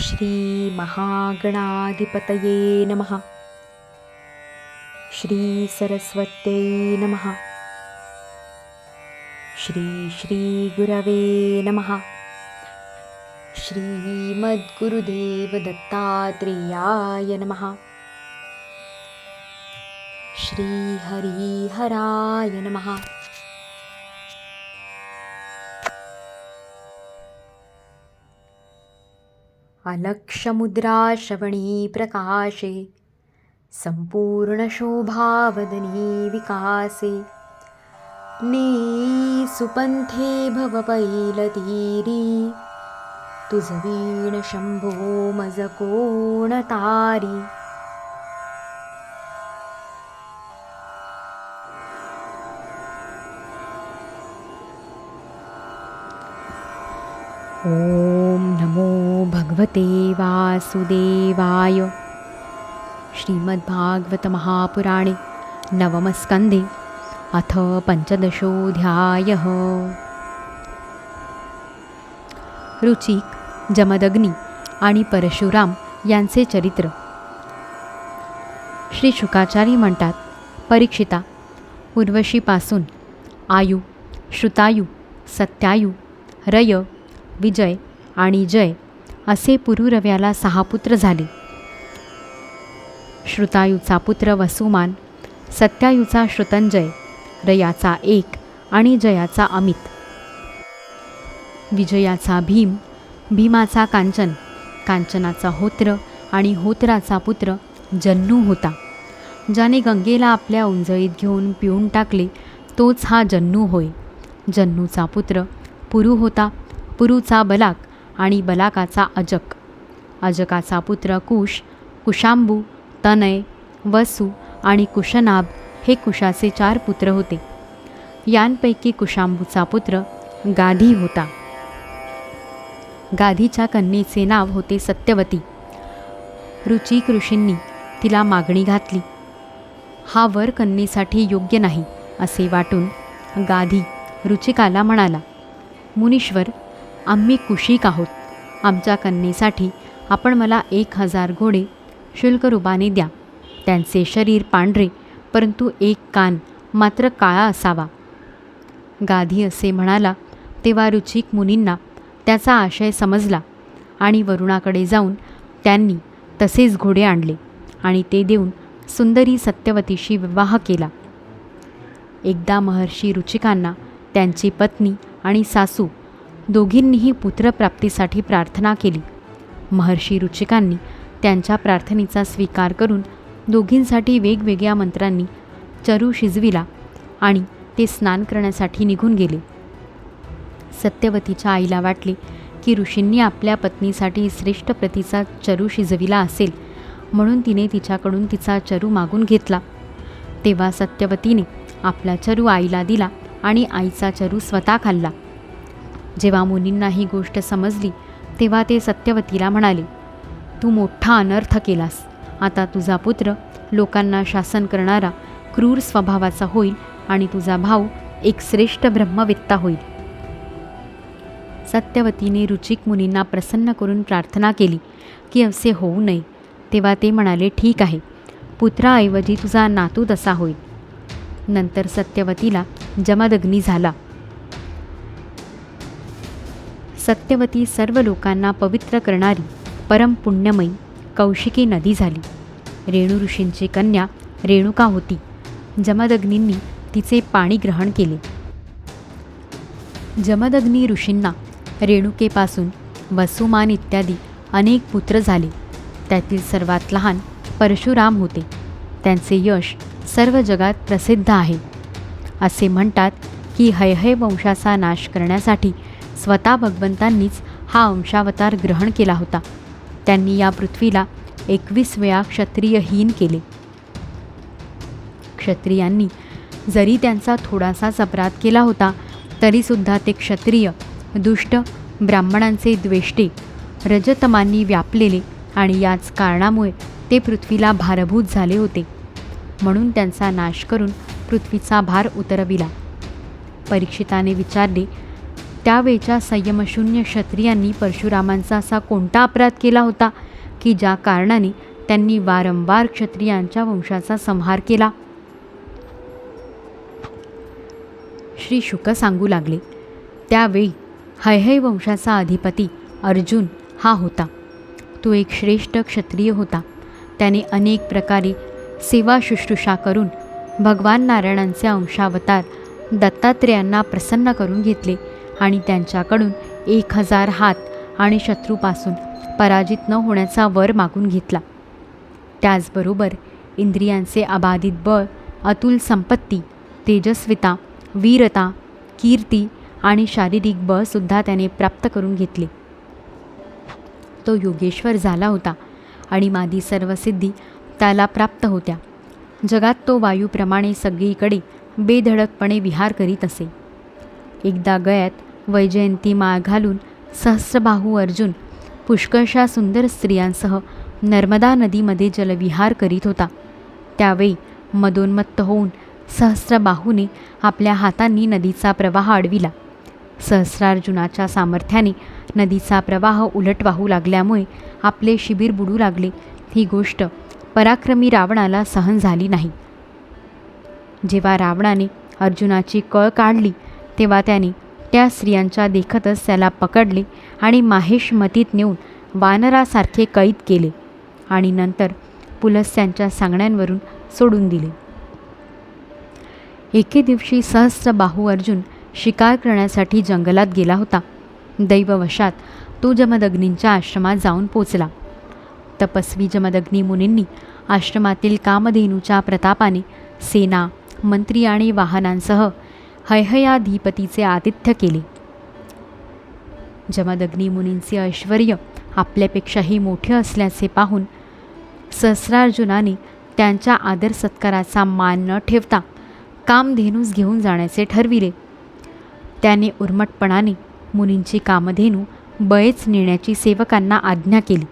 श्रीमहागणाधिपतये नमः। श्रीसरस्वत्यै नमः। श्री श्रीगुरवे नमः। श्रीमद्गुरुदेवदत्तात्रेयाय नमः। श्रीहरिहराय नमः अलक्षमुद्रा श्रवणी प्रकाशे सम्पूर्णशोभावदनी विकासे। ने सुपन्थे भवपैलतीरी तुझवीण शम्भो मज कोणतारी भगवते वासुदेवाय। श्रीमद्भागवतमहापुराणे नवमस्कन्दे अथ पञ्चदशोऽध्यायः। रुचिक जमदग्नी आणि परशुराम यांचे चरित्र। श्री शुकाचार्य म्हणतात परीक्षिता उर्वशीपासून आयु श्रुतायु सत्यायु रय विजय आणि जय। असे पुरुरव्याला सहा पुत्र झाले. श्रुतायूचा पुत्र वसुमान सत्यायूचा श्रुतंजय रयाचा एक आणि जयाचा अमित. विजयाचा भीम भीमाचा कांचन कांचनाचा होत्र आणि होत्राचा पुत्र जन्नू होता. ज्याने गंगेला आपल्या उंजळीत घेऊन पिऊन टाकले तोच हा जन्नू होय. जन्नूचा पुत्र पुरू होता पुरूचा बलाक. आणि बलाकाचा अजक. अजकाचा पुत्र कुश कुशांबू तनय वसू आणि कुशनाभ हे कुशाचे चार पुत्र होते. यांपैकी कुशांबूचा पुत्र गाधी होता. गाधीच्या कन्येचे नाव होते सत्यवती. रुचिक ऋषींनी तिला मागणी घातली. हा वर कन्येसाठी योग्य नाही असे वाटून गाधी रुचिकाला म्हणाला मुनीश्वर आम्ही कुशिक आहोत. आमच्या कन्येसाठी आपण मला एक हजार घोडे शुल्करूपाने द्या. त्यांचे शरीर पांढरे परंतु एक कान मात्र काळा असावा. गाधी असे म्हणाला तेव्हा रुचिक मुनींना त्याचा आशय समजला आणि वरुणाकडे जाऊन त्यांनी तसेच घोडे आणले आणि ते देऊन सुंदरी सत्यवतीशी विवाह केला. एकदा महर्षी रुचिकांना त्यांची पत्नी आणि सासू दोघींनीही पुत्रप्राप्तीसाठी प्रार्थना केली. महर्षी रुचिकांनी त्यांच्या प्रार्थनेचा स्वीकार करून दोघींसाठी वेगवेगळ्या मंत्रांनी चरू शिजविला आणि ते स्नान करण्यासाठी निघून गेले. सत्यवतीच्या आईला वाटले की ऋषींनी आपल्या पत्नीसाठी श्रेष्ठ प्रतीचा चरू शिजविला असेल म्हणून तिने तिच्याकडून तिचा चरू मागून घेतला. तेव्हा सत्यवतीने आपला चरू आईला दिला आणि आईचा चरू स्वतः खाल्ला. जेव्हा मुनींना ही गोष्ट समजली तेव्हा ते सत्यवतीला म्हणाले तू मोठा अनर्थ केलास. आता तुझा पुत्र लोकांना शासन करणारा क्रूर स्वभावाचा होईल आणि तुझा भाऊ एक श्रेष्ठ ब्रह्मवेत्ता होईल. सत्यवतीने रुचिक मुनींना प्रसन्न करून प्रार्थना केली की असे होऊ नये. तेव्हा ते म्हणाले ठीक आहे. पुत्राऐवजी तुझा नातू तसा होईल. नंतर सत्यवतीला जमदग्नी झाला. सत्यवती सर्व लोकांना पवित्र करणारी परमपुण्यमयी कौशिकी नदी झाली. रेणू ऋषींची कन्या रेणुका होती. जमदग्नींनी तिचे पाणी ग्रहण केले. जमदग्नी ऋषींना रेणुकेपासून वसुमान इत्यादी अनेक पुत्र झाले. त्यातील सर्वात लहान परशुराम होते. त्यांचे यश सर्व जगात प्रसिद्ध आहे. असे म्हणतात की हयहय वंशाचा नाश करण्यासाठी स्वतः भगवंतांनीच हा अंशावतार ग्रहण केला होता. त्यांनी या पृथ्वीला एकवीस वेळा क्षत्रियहीन केले. क्षत्रियांनी जरी त्यांचा थोडासाच अपराध केला होता तरीसुद्धा ते क्षत्रिय दुष्ट ब्राह्मणांचे द्वेष्टे रजतमांनी व्यापलेले आणि याच कारणामुळे ते पृथ्वीला भारभूत झाले होते. म्हणून त्यांचा नाश करून पृथ्वीचा भार उतरविला. परीक्षिताने विचारले त्यावेळच्या संयमशून्य क्षत्रियांनी परशुरामांचा असा कोणता अपराध केला होता? की ज्या कारणाने त्यांनी वारंवार क्षत्रियांच्या वंशाचा संहार केला? श्री शुक सांगू लागले. त्यावेळी हैहय वंशाचा अधिपती अर्जुन हा होता. तो एक श्रेष्ठ क्षत्रिय होता. त्याने अनेक प्रकारे सेवा शुश्रूषा करून भगवान नारायणांचे अंशावतार दत्तात्रेयांना प्रसन्न करून घेतले. आणि त्यांच्याकडून एक हजार हात आणि शत्रूपासून पराजित न होण्याचा वर मागून घेतला. त्याचबरोबर इंद्रियांचे अबाधित बळ अतुल संपत्ती तेजस्विता वीरता कीर्ती आणि शारीरिक बळसुद्धा त्याने प्राप्त करून घेतले. तो योगेश्वर झाला होता आणि मादी सर्व सिद्धी त्याला प्राप्त होत्या. जगात तो वायूप्रमाणे सगळीकडे बेधडकपणे विहार करीत असे. एकदा गयात वैजयंती माळ घालून सहस्रबाहू अर्जुन पुष्कळशा सुंदर स्त्रियांसह नर्मदा नदीमध्ये जलविहार करीत होता. त्यावेळी मदोन्मत्त होऊन सहस्रबाहूने आपल्या हातांनी नदीचा प्रवाह अडविला. सहस्रार्जुनाच्या सामर्थ्याने नदीचा प्रवाह उलट वाहू लागल्यामुळे आपले शिबिर बुडू लागले. ही गोष्ट पराक्रमी रावणाला सहन झाली नाही. जेव्हा रावणाने अर्जुनाची कळ काढली तेव्हा त्याने त्या स्त्रियांच्या देखतच त्याला पकडले आणि माहेशमतीत नेऊन वानरासारखे कैद केले आणि नंतर पुलस्त्यांच्या सांगण्यांवरून सोडून दिले. एके दिवशी सहस्रबाहू अर्जुन शिकार करण्यासाठी जंगलात गेला होता. दैववशात तो जमदग्नींच्या आश्रमात जाऊन पोचला. तपस्वी जमदग्नी मुनींनी आश्रमातील कामधेनूच्या प्रतापाने सेना मंत्री आणि वाहनांसह हयहयाधिपतीचे आतिथ्य केले. जमदग्नी मुनींचे ऐश्वर आपल्यापेक्षाही मोठे असल्याचे पाहून सहस्रार्जुनाने त्यांच्या आदर सत्काराचा मान न ठेवता कामधेनूस घेऊन जाण्याचे ठरविले. त्याने उर्मटपणाने मुनींची कामधेनू बळेच नेण्याची सेवकांना आज्ञा केली.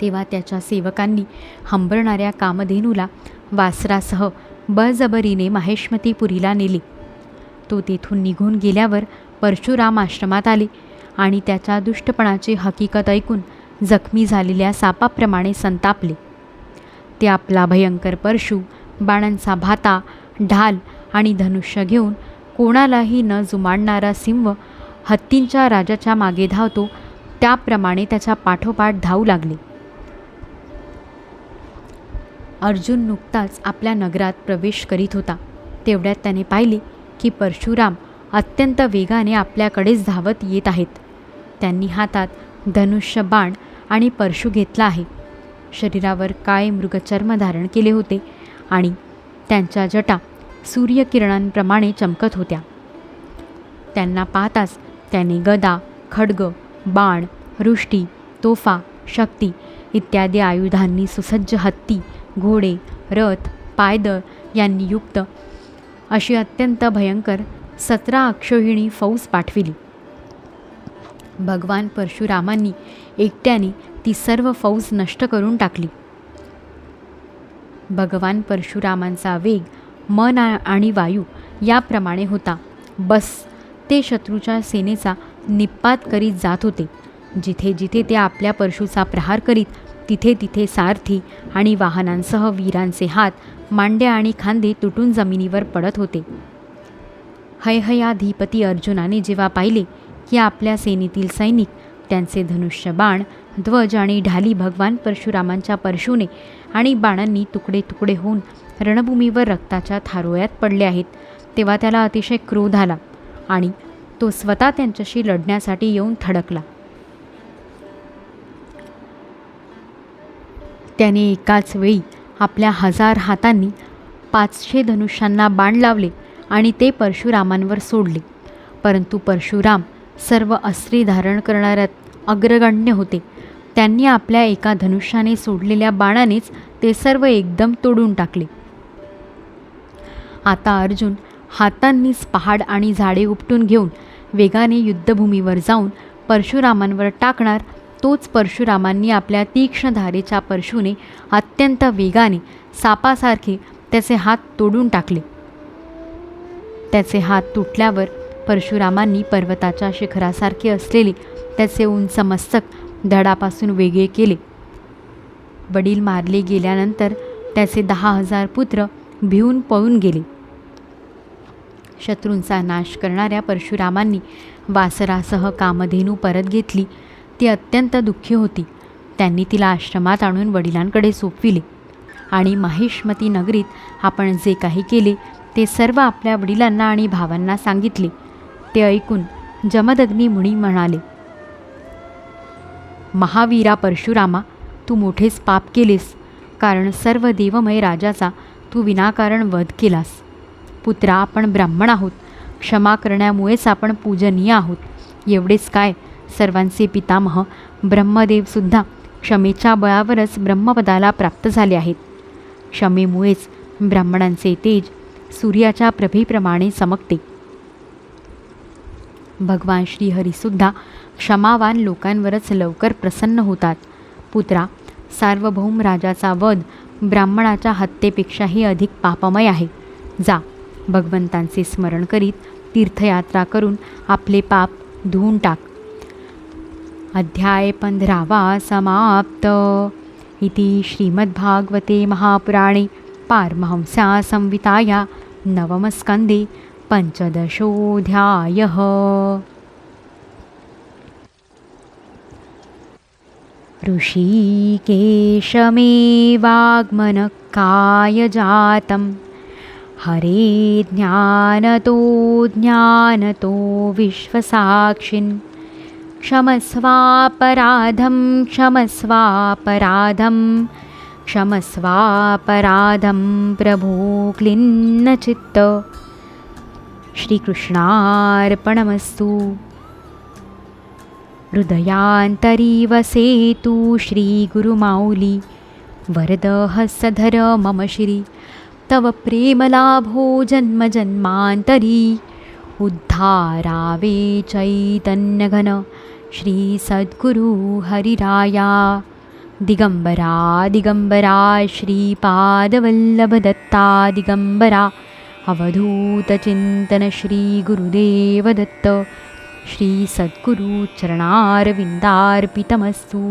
तेव्हा त्याच्या सेवकांनी हंबरणाऱ्या कामधेनूला वासरासह बळजबरीने माहेशमतीपुरीला नेली. तो तेथून निघून गेल्यावर परशुराम आश्रमात आले आणि त्याच्या दुष्टपणाची हकीकत ऐकून जखमी झालेल्या सापाप्रमाणे संतापले. ते आपला भयंकर परशु बाणांचा भाता ढाल आणि धनुष्य घेऊन कोणालाही न जुमाडणारा सिंह हत्तींच्या राजाच्या मागे धावतो त्याप्रमाणे त्याच्या पाठोपाठ धावू लागले. अर्जुन नुकताच आपल्या नगरात प्रवेश करीत होता. तेवढ्यात त्याने पाहिले की परशुराम अत्यंत वेगाने आपल्याकडेच धावत येत आहेत. त्यांनी हातात धनुष्य बाण आणि परशु घेतला आहे. शरीरावर काळे मृगचर्म धारण केले होते आणि त्यांच्या जटा सूर्यकिरणांप्रमाणे चमकत होत्या. त्यांना पाहताच त्याने गदा खड्ग बाण रुष्टी तोफा शक्ती इत्यादी आयुधांनी सुसज्ज हत्ती घोडे रथ पायदळ यांनी युक्त अशी अत्यंत भयंकर सतरा अक्षोहिणी फौज पाठविली. भगवान परशुरामांनी एकट्याने ती सर्व फौज नष्ट करून टाकली. भगवान परशुरामांचा वेग मन आणि वायू याप्रमाणे होता. बस ते शत्रूच्या सेनेचा निपात करीत जात होते. जिथे जिथे ते आपल्या परशूचा प्रहार करीत तिथे तिथे सारथी आणि वाहनांसह वीरांचे हात मांड्या आणि खांदे तुटून जमिनीवर पडत होते. हयहयाधिपती अर्जुनाने जेव्हा पाहिले की आपल्या सेनेतील सैनिक त्यांचे धनुष्य बाण ध्वज आणि ढाली भगवान परशुरामांच्या परशुने आणि बाणांनी तुकडे तुकडे होऊन रणभूमीवर रक्ताच्या थारोळ्यात पडले आहेत तेव्हा त्याला अतिशय क्रोध आला आणि तो स्वतः त्यांच्याशी लढण्यासाठी येऊन थडकला. त्याने एकाच वेळी आपल्या हजार हातांनी पाचशे धनुष्यांना बाण लावले आणि ते परशुरामांवर सोडले. परंतु परशुराम सर्व अस्त्री धारण करणाऱ्यात अग्रगण्य होते. त्यांनी आपल्या एका धनुष्याने सोडलेल्या बाणानेच ते सर्व एकदम तोडून टाकले. आता अर्जुन हातांनीच पहाड आणि झाडे उपटून घेऊन वेगाने युद्धभूमीवर जाऊन परशुरामांवर टाकणार तोच परशुरामांनी आपल्या तीक्ष्ण धारेच्या परशुने अत्यंत वेगाने सापासारखे त्याचे हात तोडून टाकले. त्याचे हात तुटल्यावर परशुरामांनी पर्वताच्या शिखरासारखे असलेले त्याचे उंच मस्तक धडापासून वेगळे केले. वडील मारले गेल्यानंतर त्याचे दहा हजार पुत्र भिवून पळून गेले. शत्रूंचा नाश करणाऱ्या परशुरामांनी वासरासह कामधेनू परत घेतली. ती अत्यंत दुःखी होती. त्यांनी तिला आश्रमात आणून वडिलांकडे सोपविले. आणि माहिष्मती नगरीत आपण जे काही केले ते सर्व आपल्या वडिलांना आणि भावांना सांगितले. ते ऐकून जमदग्नी मुनी म्हणाले महावीरा परशुरामा तू मोठेच पाप केलेस. कारण सर्व देवमय राजाचा तू विनाकारण वध केलास. पुत्रा आपण ब्राह्मण आहोत. क्षमा करण्यामुळेच आपण पूजनीय आहोत. एवढेच काय सर्वांचे पितामह ब्रह्मदेवसुद्धा क्षमेच्या बळावरच ब्रह्मपदाला प्राप्त झाले आहेत. क्षमेमुळेच ब्राह्मणांचे तेज सूर्याच्या प्रभेप्रमाणे चमकते. भगवान श्रीहरीसुद्धा क्षमावान लोकांवरच लवकर प्रसन्न होतात. पुत्रा सार्वभौम राजाचा वध ब्राह्मणाच्या हत्येपेक्षाही अधिक पापमय आहे. जा भगवंतांचे स्मरण करीत तीर्थयात्रा करून आपले पाप धुवून टाक. अध्याय पंधरावा समाप्त. इति श्रीमद्भागवते महापुराणे पारमहंस्या संविताया नवमस्कन्धे पञ्चदशोऽध्यायः. जातम् हरे ज्ञानतो ज्ञानतो विश्वसाक्षिन्। क्षमस्वापराधं क्षमस्वापराधं क्षमस्वापराधं प्रभो क्लिन्नचित्त। श्रीकृष्णार्पणमस्तु। हृदयान्तरी वसेतु श्रीगुरुमाऊली वरदहस्तधर मम श्री। तव प्रेमलाभो जन्मजन्मान्तरी उद्धारावे चैतन्यघन श्रीसद्गुरु हरिराया दिगम्बरा दिगम्बरा श्रीपादवल्लभदत्ता दिगम्बरा अवधूतचिन्तन श्रीगुरुदेवदत्त श्रीसद्गुरुचरणारविन्दार्पितमस्तु